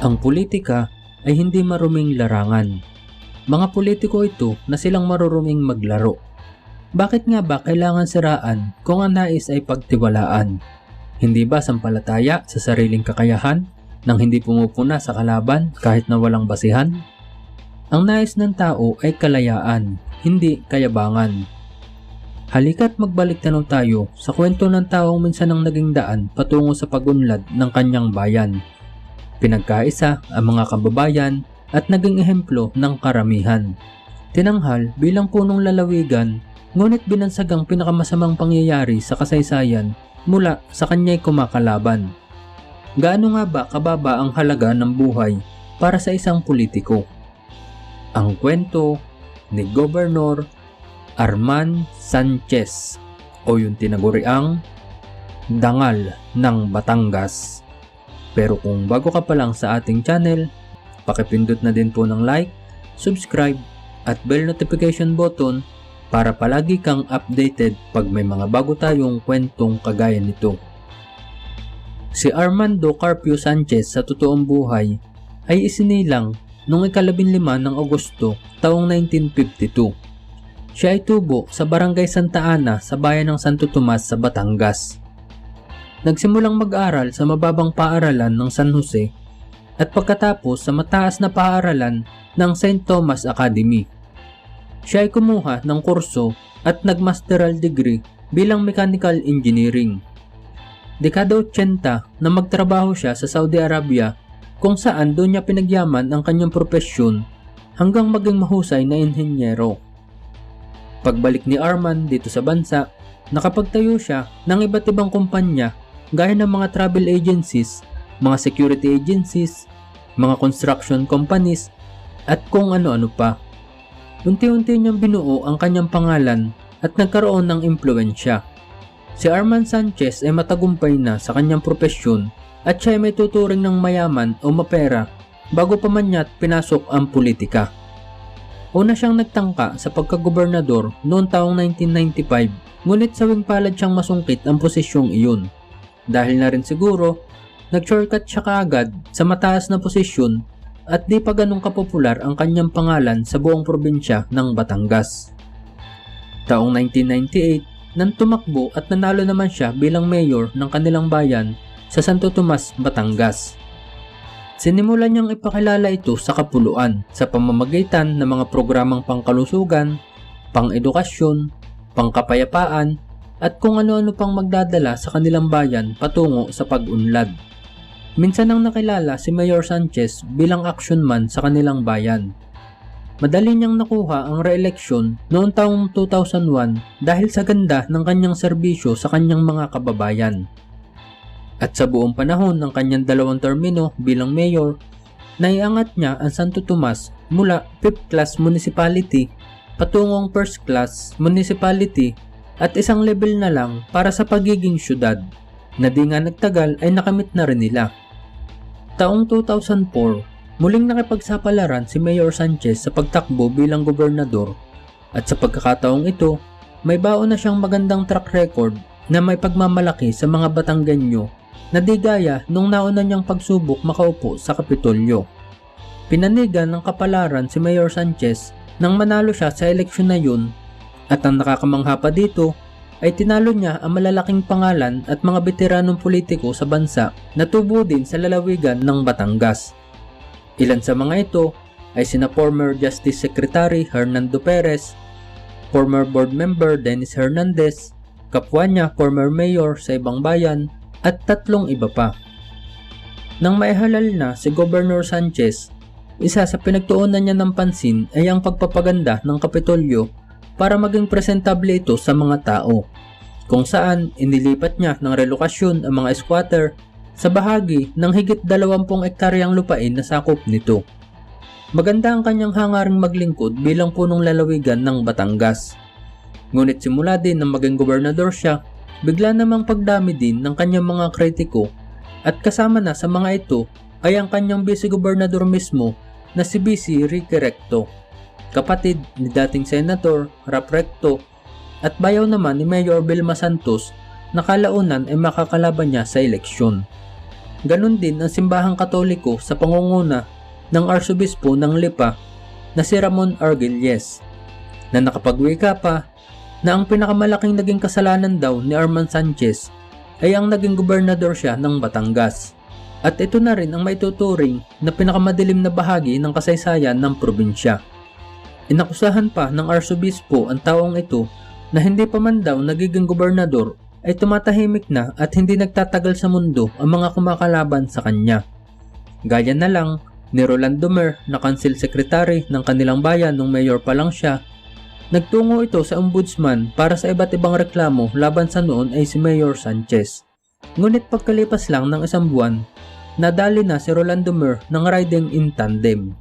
Ang politika ay hindi maruming larangan. Mga politiko ito na silang maruruming maglaro. Bakit nga ba kailangan siraan kung ang nais ay pagtiwalaan? Hindi ba sampalataya sa sariling kakayahan nang hindi pumupuna sa kalaban kahit na walang basihan? Ang nais ng tao ay kalayaan, hindi kayabangan. Halika't magbalik tanong tayo sa kwento ng taong minsan ang naging daan patungo sa pagunlad ng kanyang bayan. Pinagkaisa ang mga kababayan at naging ehemplo ng karamihan. Tinanghal bilang punong lalawigan, ngunit binansag ang pinakamasamang pangyayari sa kasaysayan mula sa kanya'y kumakalaban. Gaano nga ba kababa ang halaga ng buhay para sa isang politiko? Ang kwento ni Gobernador Arman Sanchez o yung tinaguriang Dangal ng Batangas. Pero kung bago ka pa lang sa ating channel, pakipindot na din po ng like, subscribe at bell notification button para palagi kang updated pag may mga bago tayong kwentong kagaya nito. Si Armando Carpio Sanchez sa totoong buhay ay isinilang noong ikalabing lima ng Agosto taong 1952 siya ay tubo sa barangay Santa Ana sa bayan ng Santo Tomas sa Batangas. Nagsimulang mag-aral sa mababang paaralan ng San Jose at pagkatapos sa mataas na paaralan ng St. Thomas Academy. Siya ay kumuha ng kurso at nagmasteral degree bilang mechanical engineering. Dekada 80 na magtrabaho siya sa Saudi Arabia kung saan doon niya pinagyaman ang kanyang propesyon hanggang maging mahusay na inhenyero. Pagbalik ni Arman dito sa bansa, nakapagtayo siya ng iba't ibang kumpanya gaya ng mga travel agencies, mga security agencies, mga construction companies, at kung ano-ano pa. Unti-unti niyang binuo ang kanyang pangalan at nagkaroon ng impluensya. Si Arman Sanchez ay matagumpay na sa kanyang propesyon at siya ay may tuturing ng mayaman o mapera bago pa man niya pinasok ang politika. Una siyang nagtangka sa pagkagobernador noong taong 1995 ngunit sawing palad siyang masungkit ang posisyong iyon. Dahil na rin siguro, nag-shortcut siya kaagad sa mataas na posisyon at di pa ganong kapopular ang kanyang pangalan sa buong probinsya ng Batangas. Taong 1998, nang tumakbo at nanalo naman siya bilang mayor ng kanilang bayan sa Santo Tomas, Batangas. Sinimulan niyang ipakilala ito sa kapuluan sa pamamagitan ng mga programang pangkalusugan, pang-edukasyon, pangkapayapaan, at kung ano-ano pang magdadala sa kanilang bayan patungo sa pag-unlad. Minsan nang nakilala si Mayor Sanchez bilang action man sa kanilang bayan. Madali niyang nakuha ang re-eleksyon noong taong 2001 dahil sa ganda ng kanyang serbisyo sa kanyang mga kababayan. At sa buong panahon ng kanyang dalawang termino bilang mayor, naiangat niya ang Santo Tomas mula 5th class municipality patungong 1st class municipality at isang level na lang para sa pagiging syudad na di nga nagtagal ay nakamit na rin nila. Taong 2004, muling nakipagsapalaran si Mayor Sanchez sa pagtakbo bilang gobernador at sa pagkakataong ito, may baon na siyang magandang track record na may pagmamalaki sa mga Batanggenyo na di gaya nung nauna niyang pagsubok makaupo sa Kapitolyo. Pinanigan ng kapalaran si Mayor Sanchez nang manalo siya sa eleksyon na yun at ang nakakamangha pa dito ay tinalo niya ang malalaking pangalan at mga veteranong politiko sa bansa na tubo din sa lalawigan ng Batangas. Ilan sa mga ito ay sina former Justice Secretary Hernando Perez, former board member Dennis Hernandez, kapwa niya former mayor sa ibang bayan at tatlong iba pa. Nang maihalal na si Governor Sanchez, isa sa pinagtuunan niya ng pansin ay ang pagpapaganda ng Kapitolyo para maging presentable ito sa mga tao, kung saan inilipat niya ng relokasyon ang mga squatter sa bahagi ng higit 20 ektaryang lupain na sakop nito. Maganda ang kanyang hangaring maglingkod bilang punong lalawigan ng Batangas. Ngunit simula din na maging gobernador siya Bigla namang pagdami din ng kanyang mga kritiko at kasama na sa mga ito ay ang kanyang vice-gobernador mismo na si BC Ricky Recto, kapatid ni dating Senator Rap Recto at bayaw naman ni Mayor Vilma Santos na kalaunan ay makakalaban niya sa eleksyon. Ganon din ang simbahang katoliko sa pangunguna ng Arsobispo ng Lipa na si Ramon Argilles na nakapagwika pa na ang pinakamalaking naging kasalanan daw ni Arman Sanchez ay ang naging gobernador siya ng Batangas. At ito na rin ang maituturing na pinakamadilim na bahagi ng kasaysayan ng probinsya. Inakusahan pa ng arsobispo ang taong ito na hindi pa man daw nagiging gobernador ay tumatahimik na at hindi nagtatagal sa mundo ang mga kumakalaban sa kanya. Gaya na lang ni Rolando Mer na council secretary ng kanilang bayan nung mayor pa lang siya Nagtungo ito sa ombudsman para sa iba't ibang reklamo laban sa noon ay si Mayor Sanchez. Ngunit pagkalipas lang ng isang buwan, nadali na si Rolando Mer ng riding in tandem.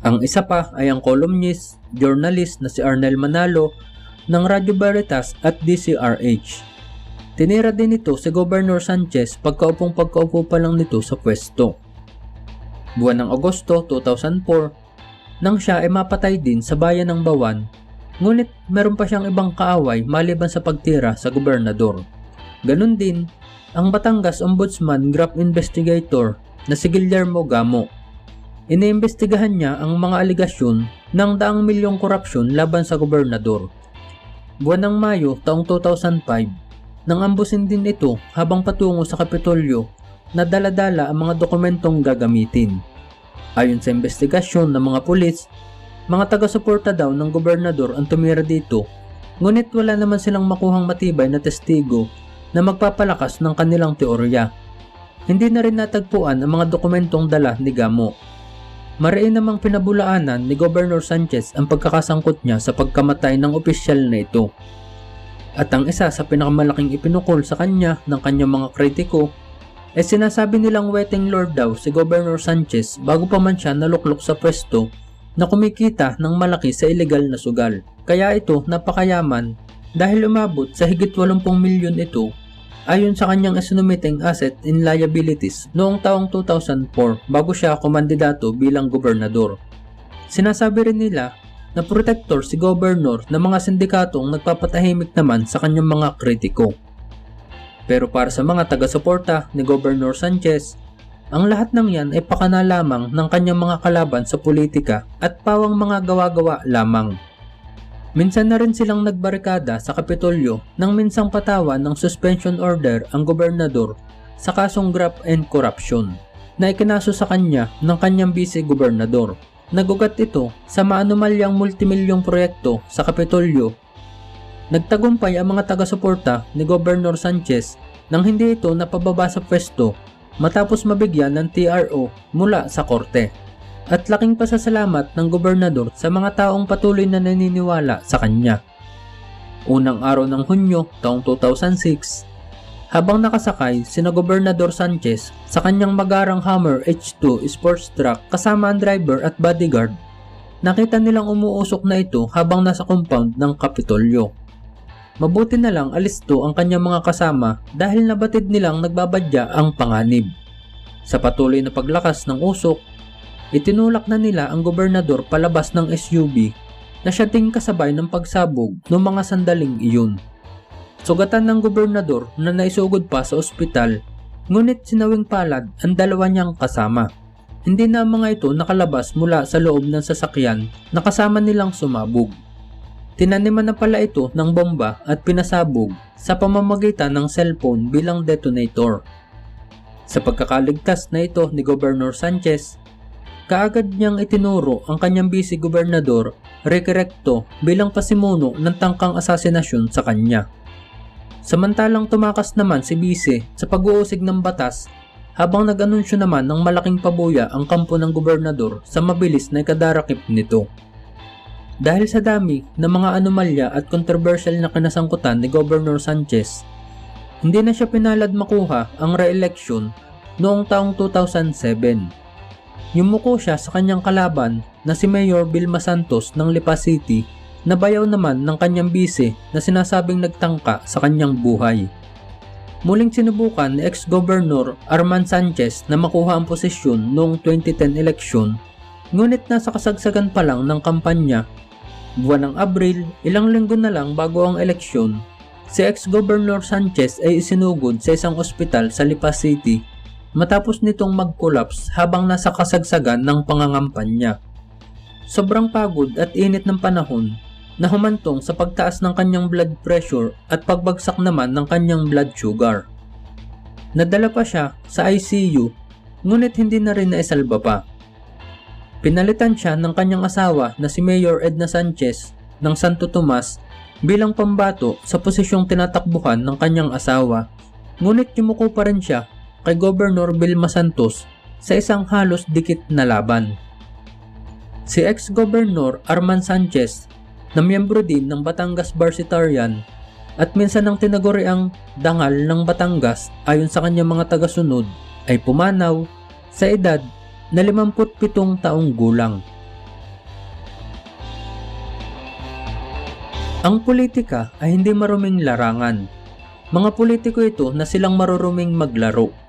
Ang isa pa ay ang columnist, journalist na si Arnel Manalo ng Radyo Veritas at DCRH. Tinira din ito si Governor Sanchez pagkaupong pagkaupo pa lang nito sa pwesto. Buwan ng Agosto 2004, nang siya ay mapatay din sa bayan ng Bawan Ngunit meron pa siyang ibang kaaway maliban sa pagtira sa gobernador. Ganon din ang Batangas Ombudsman Graph Investigator na si Guillermo Gamo. Iniimbestigahan niya ang mga aligasyon ng daang milyong korupsyon laban sa gobernador. Buwan ng Mayo taong 2005, nang ambusin din ito habang patungo sa Kapitolyo na daladala ang mga dokumentong gagamitin. Ayon sa investigasyon ng mga pulis, mga taga-suporta daw ng gobernador ang tumira dito, ngunit wala naman silang makuhang matibay na testigo na magpapalakas ng kanilang teorya. Hindi na rin natagpuan ang mga dokumentong dala ni Gamo. Mariin namang pinabulaanan ni Governor Sanchez ang pagkakasangkot niya sa pagkamatay ng opisyal na ito. At ang isa sa pinakamalaking ipinukol sa kanya ng kanyang mga kritiko ay sinasabi nilang wetting lord daw si Governor Sanchez bago pa man siya naluklok sa pwesto na kumikita ng malaki sa ilegal na sugal. Kaya ito napakayaman dahil umabot sa higit 80 milyon ito ayon sa kanyang estimating asset in liabilities noong taong 2004 bago siya kumandidato bilang gobernador. Sinasabi rin nila na protector si gobernador ng mga sindikatong nagpapatahimik naman sa kanyang mga kritiko. Pero para sa mga taga-suporta ni Governor Sanchez, ang lahat ng yan ay pakana lamang ng kanyang mga kalaban sa politika at pawang mga gawa-gawa lamang. Minsan na rin silang nagbarikada sa Kapitolyo nang minsang patawan ng suspension order ang gobernador sa kasong graft and corruption na ikinaso sa kanya ng kanyang vice-gobernador. Nagugat ito sa maanumalyang multimilyong proyekto sa Kapitolyo. Nagtagumpay ang mga taga-suporta ni Governor Sanchez nang hindi ito napababa sa pwesto matapos mabigyan ng TRO mula sa korte. At laking pasasalamat ng gobernador sa mga taong patuloy na naniniwala sa kanya. Unang araw ng Hunyo taong 2006, habang nakasakay sina Gobernador Sanchez sa kanyang magarang Hummer H2 sports truck kasama ang driver at bodyguard, nakita nilang umuusok na ito habang nasa compound ng Kapitolyo. Mabuti na lang alisto ang kanyang mga kasama dahil nabatid nilang nagbabadya ang panganib. Sa patuloy na paglakas ng usok, itinulak na nila ang gobernador palabas ng SUV na siya ding kasabay ng pagsabog ng mga sandaling iyon. Sugatan ng gobernador na naisugod pa sa ospital, ngunit sinawing palad ang dalawa niyang kasama. Hindi na mga ito nakalabas mula sa loob ng sasakyan na kasama nilang sumabog. Tinaniman na pala ito ng bomba at pinasabog sa pamamagitan ng cellphone bilang detonator. Sa pagkakaligtas na ito ni Governor Sanchez, kaagad niyang itinuro ang kanyang vice-gobernador Ricky Recto bilang pasimuno ng tangkang asasinasyon sa kanya. Samantalang tumakas naman si Vice sa pag-uusig ng batas habang nag-anunsyo naman ng malaking pabuya ang kampo ng gobernador sa mabilis na ikadarakip nito. Dahil sa dami ng mga anomalya at controversial na kinasangkutan ni Governor Sanchez, hindi na siya pinalad makuha ang re-election noong taong 2007. Yumuko siya sa kanyang kalaban na si Mayor Vilma Santos ng Lipa City na bayaw naman ng kanyang bise na sinasabing nagtangka sa kanyang buhay. Muling sinubukan ni ex-governor Arman Sanchez na makuha ang posisyon noong 2010 election, ngunit nasa kasagsagan pa lang ng kampanya Buwan ng Abril, ilang linggo na lang bago ang eleksyon, si ex-governor Sanchez ay isinugod sa isang ospital sa Lipa City matapos nitong mag-collapse habang nasa kasagsagan ng pangangampanya. Sobrang pagod at init ng panahon na humantong sa pagtaas ng kanyang blood pressure at pagbagsak naman ng kanyang blood sugar. Nadala pa siya sa ICU ngunit hindi na rin naisalba pa. Pinalitan siya ng kanyang asawa na si Mayor Edna Sanchez ng Santo Tomas bilang pambato sa posisyong tinatakbuhan ng kanyang asawa ngunit yumuko pa rin siya kay Governor Vilma Santos sa isang halos dikit na laban. Si ex-governor Arman Sanchez na miyembro din ng Batangas Varsitarian at minsan ang tinaguri ang dangal ng Batangas ayon sa kanyang mga tagasunod ay pumanaw sa edad na 57 taong gulang. Ang politika ay hindi maruming larangan. Mga politiko ito na silang maruruming maglaro.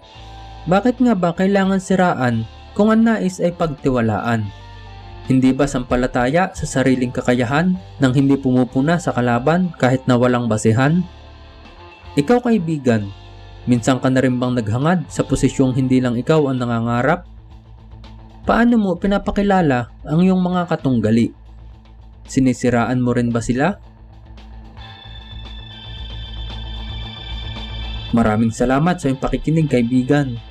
Bakit nga ba kailangan siraan kung ang nais ay pagtiwalaan? Hindi ba sampalataya sa sariling kakayahan nang hindi pumupuna sa kalaban kahit na walang basihan? Ikaw kaibigan, minsan ka na rin bang naghangad sa posisyong hindi lang ikaw ang nangangarap? Paano mo pinapakilala ang iyong mga katunggali? Sinisiraan mo rin ba sila? Maraming salamat sa iyong pakikinig kaibigan.